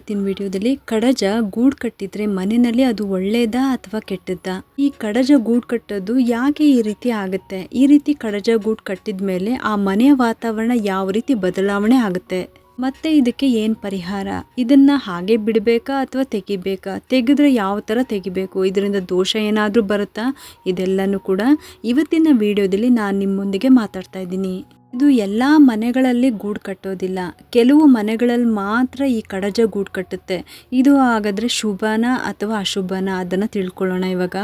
ಇವತ್ತಿನ ವಿಡಿಯೋದಲ್ಲಿ, ಕಡಜ ಗೂಡು ಕಟ್ಟಿದ್ರೆ ಮನೆಯಲ್ಲಿ ಅದು ಒಳ್ಳೇದಾ ಅಥವಾ ಕೆಟ್ಟದ್ದಾ? ಈ ಕಡಜ ಗೂಡು ಕಟ್ಟೋದು ಯಾಕೆ ಈ ರೀತಿ ಆಗುತ್ತೆ? ಈ ರೀತಿ ಕಡಜ ಗೂಡು ಕಟ್ಟಿದ ಮೇಲೆ ಆ ಮನೆಯ ವಾತಾವರಣ ಯಾವ ರೀತಿ ಬದಲಾವಣೆ ಆಗುತ್ತೆ? ಮತ್ತೆ ಇದಕ್ಕೆ ಏನು ಪರಿಹಾರ? ಇದನ್ನ ಹಾಗೆ ಬಿಡಬೇಕಾ ಅಥವಾ ತೆಗಿಬೇಕಾ? ತೆಗೆದ್ರೆ ಯಾವ ಥರ ತೆಗಿಬೇಕು? ಇದರಿಂದ ದೋಷ ಏನಾದರೂ ಬರುತ್ತಾ? ಇದೆಲ್ಲನೂ ಕೂಡ ಇವತ್ತಿನ ವಿಡಿಯೋದಲ್ಲಿ ನಾನು ನಿಮ್ಮೊಂದಿಗೆ ಮಾತಾಡ್ತಾ ಇದ್ದೀನಿ. ಇದು ಎಲ್ಲ ಮನೆಗಳಲ್ಲಿ ಗೂಡು ಕಟ್ಟೋದಿಲ್ಲ. ಕೆಲವು ಮನೆಗಳಲ್ಲಿ ಮಾತ್ರ ಈ ಕಡಜ ಗೂಡು ಕಟ್ಟುತ್ತೆ. ಇದು ಹಾಗಾದ್ರೆ ಶುಭನ ಅಥವಾ ಅಶುಭನ? ಅದನ್ನು ತಿಳ್ಕೊಳ್ಳೋಣ ಇವಾಗ.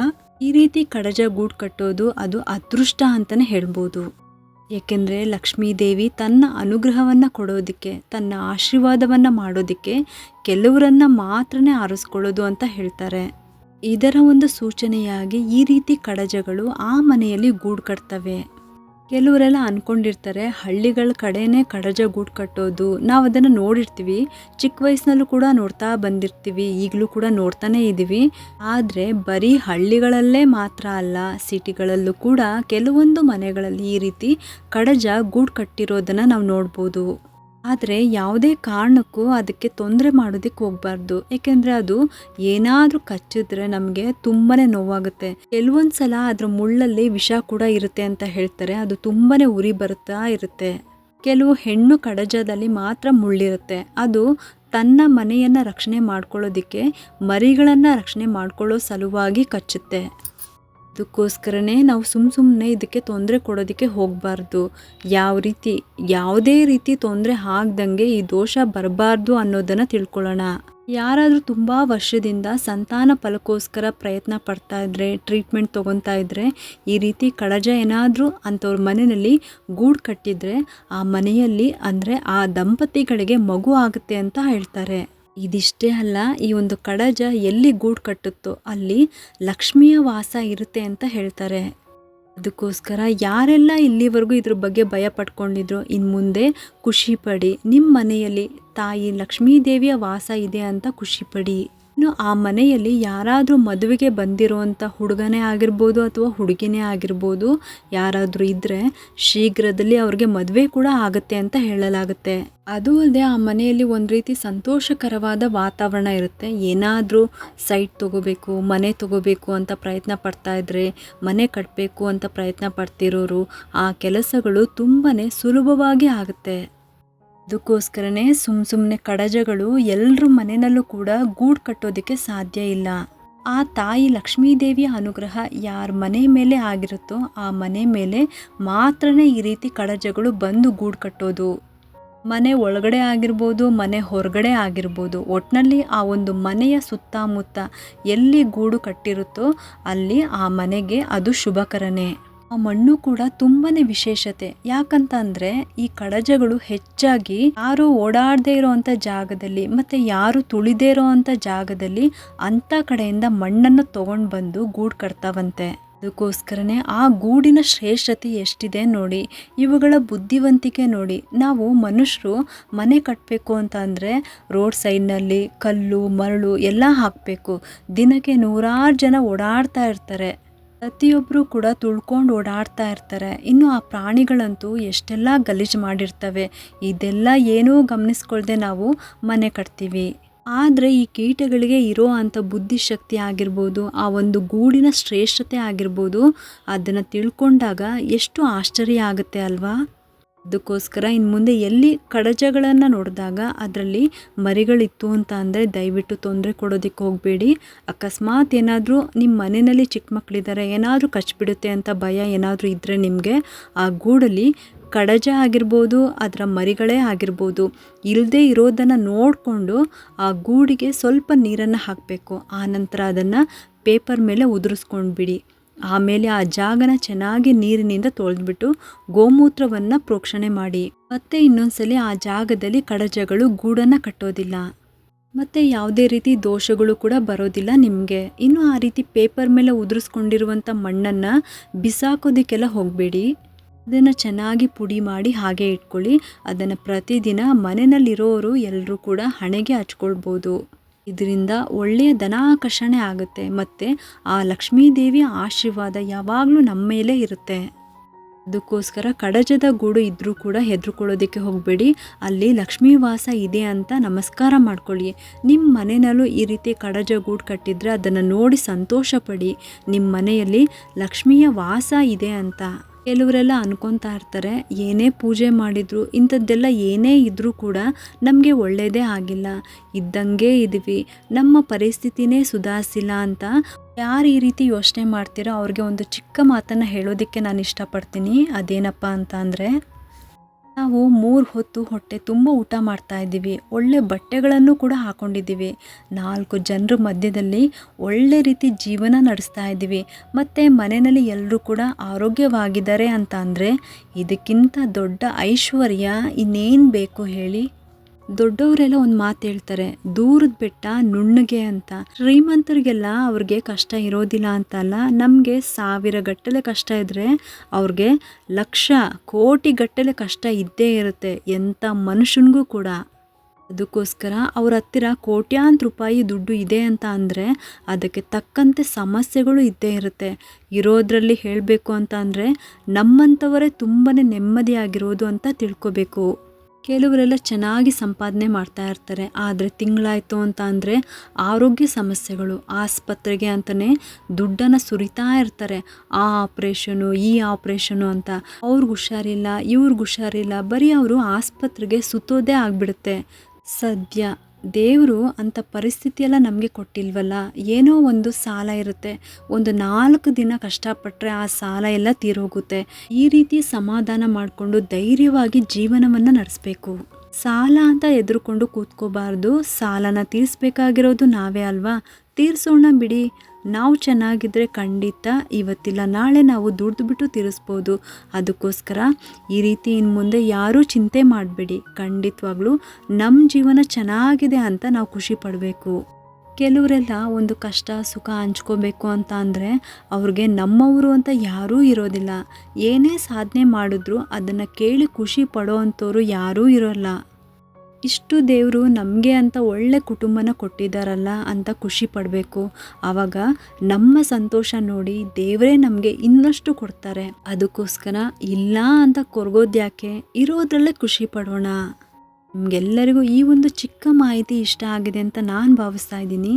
ಈ ರೀತಿ ಕಡಜ ಗೂಡು ಕಟ್ಟೋದು ಅದು ಅದೃಷ್ಟ ಅಂತಲೇ ಹೇಳ್ಬೋದು. ಏಕೆಂದರೆ ಲಕ್ಷ್ಮೀದೇವಿ ತನ್ನ ಅನುಗ್ರಹವನ್ನು ಕೊಡೋದಕ್ಕೆ, ತನ್ನ ಆಶೀರ್ವಾದವನ್ನು ಮಾಡೋದಕ್ಕೆ ಕೆಲವರನ್ನು ಮಾತ್ರನೇ ಆರಿಸ್ಕೊಳ್ಳೋದು ಅಂತ ಹೇಳ್ತಾರೆ. ಇದರ ಒಂದು ಸೂಚನೆಯಾಗಿ ಈ ರೀತಿ ಕಡಜಗಳು ಆ ಮನೆಯಲ್ಲಿ ಗೂಡು ಕಟ್ತವೆ. ಕೆಲವರೆಲ್ಲ ಅಂದ್ಕೊಂಡಿರ್ತಾರೆ ಹಳ್ಳಿಗಳ ಕಡೆನೇ ಕಡಜ ಗೂಡು ಕಟ್ಟೋದು. ನಾವು ಅದನ್ನು ನೋಡಿರ್ತೀವಿ. ಚಿಕ್ಕ ವಯಸ್ಸಿನಲ್ಲೂ ಕೂಡ ನೋಡ್ತಾ ಬಂದಿರ್ತೀವಿ. ಈಗಲೂ ಕೂಡ ನೋಡ್ತಾನೇ ಇದ್ದೀವಿ ಆದರೆ ಬರೀ ಹಳ್ಳಿಗಳಲ್ಲೇ ಮಾತ್ರ ಅಲ್ಲ, ಸಿಟಿಗಳಲ್ಲೂ ಕೂಡ ಕೆಲವೊಂದು ಮನೆಗಳಲ್ಲಿ ಈ ರೀತಿ ಕಡಜ ಗೂಡು ಕಟ್ಟಿರೋದನ್ನು ನಾವು ನೋಡ್ಬೋದು. ಆದರೆ ಯಾವುದೇ ಕಾರಣಕ್ಕೂ ಅದಕ್ಕೆ ತೊಂದರೆ ಮಾಡೋದಕ್ಕೆ ಹೋಗಬಾರ್ದು. ಏಕೆಂದರೆ ಅದು ಏನಾದರೂ ಕಚ್ಚಿದ್ರೆ ನಮಗೆ ತುಂಬಾ ನೋವಾಗುತ್ತೆ. ಕೆಲವೊಂದು ಸಲ ಅದರ ಮುಳ್ಳಲ್ಲಿ ವಿಷ ಕೂಡ ಇರುತ್ತೆ ಅಂತ ಹೇಳ್ತಾರೆ. ಅದು ತುಂಬಾ ಉರಿ ಬರುತ್ತಾ ಇರುತ್ತೆ. ಕೆಲವು ಹೆಣ್ಣು ಕಡಜದಲ್ಲಿ ಮಾತ್ರ ಮುಳ್ಳಿರುತ್ತೆ. ಅದು ತನ್ನ ಮನೆಯನ್ನು ರಕ್ಷಣೆ ಮಾಡ್ಕೊಳ್ಳೋದಕ್ಕೆ ಮರಿಗಳನ್ನು ರಕ್ಷಣೆ ಮಾಡ್ಕೊಳ್ಳೋ ಸಲುವಾಗಿ ಕಚ್ಚುತ್ತೆ. ಅದಕ್ಕೋಸ್ಕರನೇ ನಾವು ಸುಮ್ಮ ಸುಮ್ಮನೆ ಇದಕ್ಕೆ ತೊಂದರೆ ಕೊಡೋದಕ್ಕೆ ಹೋಗಬಾರ್ದು. ಯಾವ ರೀತಿ, ಯಾವುದೇ ರೀತಿ ತೊಂದರೆ ಆಗ್ದಂಗೆ ಈ ದೋಷ ಬರಬಾರ್ದು ಅನ್ನೋದನ್ನು ತಿಳ್ಕೊಳ್ಳೋಣ. ಯಾರಾದರೂ ತುಂಬ ವರ್ಷದಿಂದ ಸಂತಾನ ಫಲಕ್ಕೋಸ್ಕರ ಪ್ರಯತ್ನ ಪಡ್ತಾ ಇದ್ರೆ ಟ್ರೀಟ್ಮೆಂಟ್ ತೊಗೊತಾ ಇದ್ರೆ, ಈ ರೀತಿ ಕಡಜ ಏನಾದರೂ ಅಂಥವ್ರ ಮನೆಯಲ್ಲಿ ಗೂಡು ಕಟ್ಟಿದರೆ, ಆ ಮನೆಯಲ್ಲಿ ಅಂದರೆ ಆ ದಂಪತಿಗಳಿಗೆ ಮಗು ಆಗುತ್ತೆ ಅಂತ ಹೇಳ್ತಾರೆ. ಇದಿಷ್ಟೇ ಅಲ್ಲ, ಈ ಒಂದು ಕಡಜ ಎಲ್ಲಿ ಗೂಡು ಕಟ್ಟುತ್ತೋ ಅಲ್ಲಿ ಲಕ್ಷ್ಮಿಯ ವಾಸ ಇರುತ್ತೆ ಅಂತ ಹೇಳ್ತಾರೆ. ಅದಕ್ಕೋಸ್ಕರ ಯಾರೆಲ್ಲ ಇಲ್ಲಿವರೆಗೂ ಇದ್ರ ಬಗ್ಗೆ ಭಯ ಪಟ್ಕೊಂಡಿದ್ರು ಇನ್ನು ಮುಂದೆ ಖುಷಿ ಪಡಿ. ನಿಮ್ಮ ಮನೆಯಲ್ಲಿ ತಾಯಿ ಲಕ್ಷ್ಮೀದೇವಿಯ ವಾಸ ಇದೆ ಅಂತ ಖುಷಿ ಪಡಿ. ಇನ್ನು ಆ ಮನೆಯಲ್ಲಿ ಯಾರಾದರೂ ಮದುವೆಗೆ ಬಂದಿರುವಂಥ ಹುಡುಗನೇ ಆಗಿರ್ಬೋದು ಅಥವಾ ಹುಡುಗಿನೇ ಆಗಿರ್ಬೋದು ಯಾರಾದರೂ ಇದ್ದರೆ ಶೀಘ್ರದಲ್ಲಿ ಅವ್ರಿಗೆ ಮದುವೆ ಕೂಡ ಆಗುತ್ತೆ ಅಂತ ಹೇಳಲಾಗುತ್ತೆ. ಅದು ಅಲ್ಲದೆ ಆ ಮನೆಯಲ್ಲಿ ಒಂದು ರೀತಿ ಸಂತೋಷಕರವಾದ ವಾತಾವರಣ ಇರುತ್ತೆ. ಏನಾದರೂ ಸೈಟ್ ತಗೋಬೇಕು, ಮನೆ ತಗೋಬೇಕು ಅಂತ ಪ್ರಯತ್ನ ಪಡ್ತಾ ಇದ್ರೆ, ಮನೆ ಕಟ್ಟಬೇಕು ಅಂತ ಪ್ರಯತ್ನ ಪಡ್ತಿರೋರು ಆ ಕೆಲಸಗಳು ತುಂಬಾ ಸುಲಭವಾಗಿ ಆಗುತ್ತೆ. ಅದಕ್ಕೋಸ್ಕರನೇ ಸುಮ್ಮ ಸುಮ್ಮನೆ ಕಡಜಗಳು ಎಲ್ಲರ ಮನೆಯಲ್ಲೂ ಕೂಡ ಗೂಡು ಕಟ್ಟೋದಕ್ಕೆ ಸಾಧ್ಯ ಇಲ್ಲ. ಆ ತಾಯಿ ಲಕ್ಷ್ಮೀದೇವಿಯ ಅನುಗ್ರಹ ಯಾರ ಮನೆ ಮೇಲೆ ಆಗಿರುತ್ತೋ ಆ ಮನೆ ಮೇಲೆ ಮಾತ್ರನೇ ಈ ರೀತಿ ಕಡಜಗಳು ಬಂದು ಗೂಡು ಕಟ್ಟೋದು. ಮನೆ ಒಳಗಡೆ ಆಗಿರ್ಬೋದು, ಮನೆ ಹೊರಗಡೆ ಆಗಿರ್ಬೋದು ಒಟ್ಟಿನಲ್ಲಿ ಆ ಒಂದು ಮನೆಯ ಸುತ್ತಮುತ್ತ ಎಲ್ಲಿ ಗೂಡು ಕಟ್ಟಿರುತ್ತೋ ಅಲ್ಲಿ ಆ ಮನೆಗೆ ಅದು ಶುಭಕರನೇ ಆ ಮಣ್ಣು ಕೂಡ ತುಂಬಾನೇ ವಿಶೇಷತೆ. ಯಾಕಂತ ಅಂದ್ರೆ ಈ ಕಡಜಗಳು ಹೆಚ್ಚಾಗಿ ಯಾರು ಓಡಾಡದೇ ಇರೋವಂಥ ಜಾಗದಲ್ಲಿ ಮತ್ತೆ ಯಾರು ತುಳಿದೇ ಇರೋವಂಥ ಜಾಗದಲ್ಲಿ ಅಂತ ಕಡೆಯಿಂದ ಮಣ್ಣನ್ನು ತಗೊಂಡು ಬಂದು ಗೂಡು ಕಟ್ತಾವಂತೆ. ಅದಕ್ಕೋಸ್ಕರನೇ ಆ ಗೂಡಿನ ಶ್ರೇಷ್ಠತೆ ಎಷ್ಟಿದೆ ನೋಡಿ, ಇವುಗಳ ಬುದ್ಧಿವಂತಿಕೆ ನೋಡಿ. ನಾವು ಮನುಷ್ಯರು ಮನೆ ಕಟ್ಟಬೇಕು ಅಂತ ಅಂದರೆ ರೋಡ್ ಸೈಡ್ನಲ್ಲಿ ಕಲ್ಲು, ಮರಳು ಎಲ್ಲ ಹಾಕಬೇಕು. ದಿನಕ್ಕೆ ನೂರಾರು ಜನ ಓಡಾಡ್ತಾ ಇರ್ತಾರೆ. ಪ್ರತಿಯೊಬ್ಬರು ಕೂಡ ತುಳ್ಕೊಂಡು ಓಡಾಡ್ತಾ ಇರ್ತಾರೆ. ಇನ್ನು ಆ ಪ್ರಾಣಿಗಳಂತೂ ಎಷ್ಟೆಲ್ಲ ಗಲೀಜು ಮಾಡಿರ್ತವೆ. ಇದೆಲ್ಲ ಏನೂ ಗಮನಿಸ್ಕೊಳ್ದೆ ನಾವು ಮನೆ ಕಟ್ತೀವಿ. ಆದರೆ ಈ ಕೀಟಗಳಿಗೆ ಇರೋ ಅಂಥ ಬುದ್ಧಿಶಕ್ತಿ ಆಗಿರ್ಬೋದು, ಆ ಒಂದು ಗೂಡಿನ ಶ್ರೇಷ್ಠತೆ ಆಗಿರ್ಬೋದು, ಅದನ್ನು ತಿಳ್ಕೊಂಡಾಗ ಎಷ್ಟು ಆಶ್ಚರ್ಯ ಆಗುತ್ತೆ ಅಲ್ವಾ? ಅದಕ್ಕೋಸ್ಕರ ಇನ್ನು ಮುಂದೆ ಎಲ್ಲಿ ಕಡಜಗಳನ್ನು ನೋಡಿದಾಗ ಅದರಲ್ಲಿ ಮರಿಗಳಿತ್ತು ಅಂತ ಅಂದರೆ ದಯವಿಟ್ಟು ತೊಂದರೆ ಕೊಡೋದಕ್ಕೆ ಹೋಗಬೇಡಿ. ಅಕಸ್ಮಾತ್ ಏನಾದರೂ ನಿಮ್ಮ ಮನೆಯಲ್ಲಿ ಚಿಕ್ಕ ಮಕ್ಕಳಿದ್ದಾರೆ ಏನಾದರೂ ಕಚ್ಚಿಬಿಡುತ್ತೆ ಅಂತ ಭಯ ಏನಾದರೂ ಇದ್ದರೆ ನಿಮಗೆ ಆ ಗೂಡಲ್ಲಿ ಕಡಜ ಆಗಿರ್ಬೋದು, ಅದರ ಮರಿಗಳೇ ಆಗಿರ್ಬೋದು ಇಲ್ಲದೆ ಇರೋದನ್ನು ನೋಡಿಕೊಂಡು ಆ ಗೂಡಿಗೆ ಸ್ವಲ್ಪ ನೀರನ್ನು ಹಾಕಬೇಕು. ಆನಂತರ ಅದನ್ನು ಪೇಪರ್ ಮೇಲೆ ಉದುರಿಸ್ಕೊಂಡು ಬಿಡಿ ಆಮೇಲೆ ಆ ಜಾಗನ ಚೆನ್ನಾಗಿ ನೀರಿನಿಂದ ತೊಳೆದ್ಬಿಟ್ಟು ಗೋಮೂತ್ರವನ್ನು ಪ್ರೋಕ್ಷಣೆ ಮಾಡಿ. ಮತ್ತೆ ಇನ್ನೊಂದ್ಸಲಿ ಆ ಜಾಗದಲ್ಲಿ ಕಡಜಗಳು ಗೂಡನ್ನು ಕಟ್ಟೋದಿಲ್ಲ. ಮತ್ತು ಯಾವುದೇ ರೀತಿ ದೋಷಗಳು ಕೂಡ ಬರೋದಿಲ್ಲ ನಿಮಗೆ. ಇನ್ನು ಆ ರೀತಿ ಪೇಪರ್ ಮೇಲೆ ಉದುರಿಸ್ಕೊಂಡಿರುವಂಥ ಮಣ್ಣನ್ನು ಬಿಸಾಕೋದಕ್ಕೆಲ್ಲ ಹೋಗಬೇಡಿ. ಅದನ್ನು ಚೆನ್ನಾಗಿ ಪುಡಿ ಮಾಡಿ ಹಾಗೆ ಇಟ್ಕೊಳ್ಳಿ. ಅದನ್ನು ಪ್ರತಿದಿನ ಮನೆಯಲ್ಲಿರೋರು ಎಲ್ಲರೂ ಕೂಡ ಹಣೆಗೆ ಹಚ್ಕೊಳ್ಬೋದು. ಇದರಿಂದ ಒಳ್ಳೆಯ ಧನಾಕರ್ಷಣೆ ಆಗುತ್ತೆ. ಮತ್ತು ಆ ಲಕ್ಷ್ಮೀದೇವಿಯ ಆಶೀರ್ವಾದ ಯಾವಾಗಲೂ ನಮ್ಮ ಮೇಲೆ ಇರುತ್ತೆ. ಅದಕ್ಕೋಸ್ಕರ ಕಡಜದ ಗೂಡು ಇದ್ದರೂ ಕೂಡ ಹೆದರ್ಕೊಳ್ಳೋದಕ್ಕೆ ಹೋಗಬೇಡಿ. ಅಲ್ಲಿ ಲಕ್ಷ್ಮೀ ವಾಸ ಇದೆ ಅಂತ ನಮಸ್ಕಾರ ಮಾಡ್ಕೊಳ್ಳಿ. ನಿಮ್ಮ ಮನೆಯಲ್ಲೂ ಈ ರೀತಿ ಕಡಜ ಗೂಡು ಕಟ್ಟಿದರೆ ಅದನ್ನು ನೋಡಿ ಸಂತೋಷ ಪಡಿ. ನಿಮ್ಮ ಮನೆಯಲ್ಲಿ ಲಕ್ಷ್ಮಿಯ ವಾಸ ಇದೆ ಅಂತ. ಕೆಲವರೆಲ್ಲ ಅನ್ಕೊತಾ ಇರ್ತಾರೆ, ಏನೇ ಪೂಜೆ ಮಾಡಿದ್ರು, ಇಂಥದ್ದೆಲ್ಲ ಏನೇ ಇದ್ದರೂ ಕೂಡ ನಮಗೆ ಒಳ್ಳೆಯದೇ ಆಗಿಲ್ಲ. ಇದ್ದಂಗೆ ಇದ್ವಿ. ನಮ್ಮ ಪರಿಸ್ಥಿತಿನೇ ಸುಧಾರಿಸಿಲ್ಲ ಅಂತ ಯಾರು ಈ ರೀತಿ ಯೋಚನೆ ಮಾಡ್ತೀರೋ ಅವ್ರಿಗೆ ಒಂದು ಚಿಕ್ಕ ಮಾತನ್ನು ಹೇಳೋದಕ್ಕೆ ನಾನು ಇಷ್ಟಪಡ್ತೀನಿ. ಅದೇನಪ್ಪ ಅಂತ ಅಂದರೆ ನಾವು ಮೂರು ಹೊತ್ತು ಹೊಟ್ಟೆ ತುಂಬ ಊಟ ಮಾಡ್ತಾ ಇದ್ದೀವಿ. ಒಳ್ಳೆ ಬಟ್ಟೆಗಳನ್ನು ಕೂಡ ಹಾಕೊಂಡಿದ್ದೀವಿ. ನಾಲ್ಕು ಜನರ ಮಧ್ಯದಲ್ಲಿ ಒಳ್ಳೆ ರೀತಿ ಜೀವನ ನಡೆಸ್ತಾ ಇದ್ದೀವಿ. ಮತ್ತು ಮನೆಯಲ್ಲಿ ಎಲ್ಲರೂ ಕೂಡ ಆರೋಗ್ಯವಾಗಿದ್ದಾರೆ ಅಂತ ಅಂದರೆ ಇದಕ್ಕಿಂತ ದೊಡ್ಡ ಐಶ್ವರ್ಯ ಇನ್ನೇನು ಬೇಕು ಹೇಳಿ? ದೊಡ್ಡವರೆಲ್ಲ ಒಂದು ಮಾತು ಹೇಳ್ತಾರೆ, ದೂರದ ಬೆಟ್ಟ ನುಣ್ಣಗೆ ಅಂತ. ಶ್ರೀಮಂತರಿಗೆಲ್ಲ ಅವ್ರಿಗೆ ಕಷ್ಟ ಇರೋದಿಲ್ಲ ಅಂತ ಅಲ್ಲ ನಮಗೆ ಸಾವಿರ ಗಟ್ಟಲೆ ಕಷ್ಟ ಇದ್ದರೆ ಅವ್ರಿಗೆ ಲಕ್ಷ ಕೋಟಿ ಗಟ್ಟಲೆ ಕಷ್ಟ ಇದ್ದೇ ಇರುತ್ತೆ, ಎಂಥ ಮನುಷ್ಯನಿಗೂ ಕೂಡ. ಅದಕ್ಕೋಸ್ಕರ ಅವ್ರ ಹತ್ತಿರ ಕೋಟ್ಯಾಂತ ರೂಪಾಯಿ ದುಡ್ಡು ಇದೆ ಅಂತ ಅಂದರೆ ಅದಕ್ಕೆ ತಕ್ಕಂತೆ ಸಮಸ್ಯೆಗಳು ಇದ್ದೇ ಇರುತ್ತೆ. ಇರೋದ್ರಲ್ಲಿ ಹೇಳಬೇಕು ಅಂತ ಅಂದರೆ ನಮ್ಮಂಥವರೇ ತುಂಬಾ ನೆಮ್ಮದಿಯಾಗಿರೋದು ಅಂತ ತಿಳ್ಕೊಬೇಕು. ಕೆಲವರೆಲ್ಲ ಚೆನ್ನಾಗಿ ಸಂಪಾದನೆ ಮಾಡ್ತಾ ಇರ್ತಾರೆ. ಆದರೆ ತಿಂಗಳಾಯಿತು ಅಂತ ಅಂದರೆ ಆರೋಗ್ಯ ಸಮಸ್ಯೆಗಳು, ಆಸ್ಪತ್ರೆಗೆ ಅಂತಲೇ ದುಡ್ಡನ್ನು ಸುರಿತಾ ಇರ್ತಾರೆ. ಆ ಆಪ್ರೇಷನು, ಈ ಆಪ್ರೇಷನು ಅಂತ. ಅವ್ರಿಗೆ ಹುಷಾರಿಲ್ಲ, ಇವ್ರಿಗೆ ಹುಷಾರಿಲ್ಲ, ಬರೀ ಅವರು ಆಸ್ಪತ್ರೆಗೆ ಸುತ್ತೋದೇ ಆಗಿಬಿಡುತ್ತೆ. ಸದ್ಯ ದೇವರು ಅಂಥ ಪರಿಸ್ಥಿತಿಯೆಲ್ಲ ನಮಗೆ ಕೊಟ್ಟಿಲ್ವಲ್ಲ? ಏನೋ ಒಂದು ಸಾಲ ಇರುತ್ತೆ. ಒಂದು ನಾಲ್ಕು ದಿನ ಕಷ್ಟಪಟ್ಟರೆ ಆ ಸಾಲ ಎಲ್ಲ ತೀರೋಗುತ್ತೆ. ಈ ರೀತಿ ಸಮಾಧಾನ ಮಾಡಿಕೊಂಡು ಧೈರ್ಯವಾಗಿ ಜೀವನವನ್ನು ನಡೆಸಬೇಕು. ಸಾಲ ಅಂತ ಎದುರುಕೊಂಡು ಕೂತ್ಕೋಬಾರ್ದು. ಸಾಲನ ತೀರಿಸ್ಬೇಕಾಗಿರೋದು ನಾವೇ ಅಲ್ವಾ? ತೀರಿಸೋಣ ಬಿಡಿ. ನಾವು ಚೆನ್ನಾಗಿದ್ದರೆ ಖಂಡಿತ ಇವತ್ತಿಲ್ಲ, ನಾಳೆ ನಾವು ದುಡ್ದು ಬಿಟ್ಟು ತೀರಿಸ್ಬೋದು. ಅದಕ್ಕೋಸ್ಕರ ಈ ರೀತಿ ಇನ್ನು ಮುಂದೆ ಯಾರೂ ಚಿಂತೆ ಮಾಡಬೇಡಿ. ಖಂಡಿತವಾಗ್ಲೂ ನಮ್ಮ ಜೀವನ ಚೆನ್ನಾಗಿದೆ ಅಂತ ನಾವು ಖುಷಿ ಪಡಬೇಕು. ಕೆಲವರೆಲ್ಲ ಒಂದು ಕಷ್ಟ, ಸುಖ ಹಂಚ್ಕೋಬೇಕು ಅಂತ ಅಂದರೆ ಅವ್ರಿಗೆ ನಮ್ಮವರು ಅಂತ ಯಾರೂ ಇರೋದಿಲ್ಲ. ಏನೇ ಸಾಧನೆ ಮಾಡಿದ್ರು ಅದನ್ನು ಕೇಳಿ ಖುಷಿ ಪಡೋ ಅಂಥವ್ರು ಯಾರೂ ಇರೋಲ್ಲ. ಇಷ್ಟು ದೇವರು ನಮಗೆ ಅಂತ ಒಳ್ಳೆ ಕುಟುಂಬನ ಕೊಟ್ಟಿದ್ದಾರಲ್ಲ ಅಂತ ಖುಷಿ ಪಡಬೇಕು. ಆವಾಗ ನಮ್ಮ ಸಂತೋಷ ನೋಡಿ ದೇವರೇ ನಮಗೆ ಇನ್ನಷ್ಟು ಕೊಡ್ತಾರೆ. ಅದಕ್ಕೋಸ್ಕರ ಇಲ್ಲ ಅಂತ ಕೊರಗೋದು ಯಾಕೆ? ಇರೋದ್ರಲ್ಲೇ ಖುಷಿ ಪಡೋಣ. ನಿಮಗೆಲ್ಲರಿಗೂ ಈ ಒಂದು ಚಿಕ್ಕ ಮಾಹಿತಿ ಇಷ್ಟ ಆಗಿದೆ ಅಂತ ನಾನು ಭಾವಿಸ್ತಾ ಇದ್ದೀನಿ.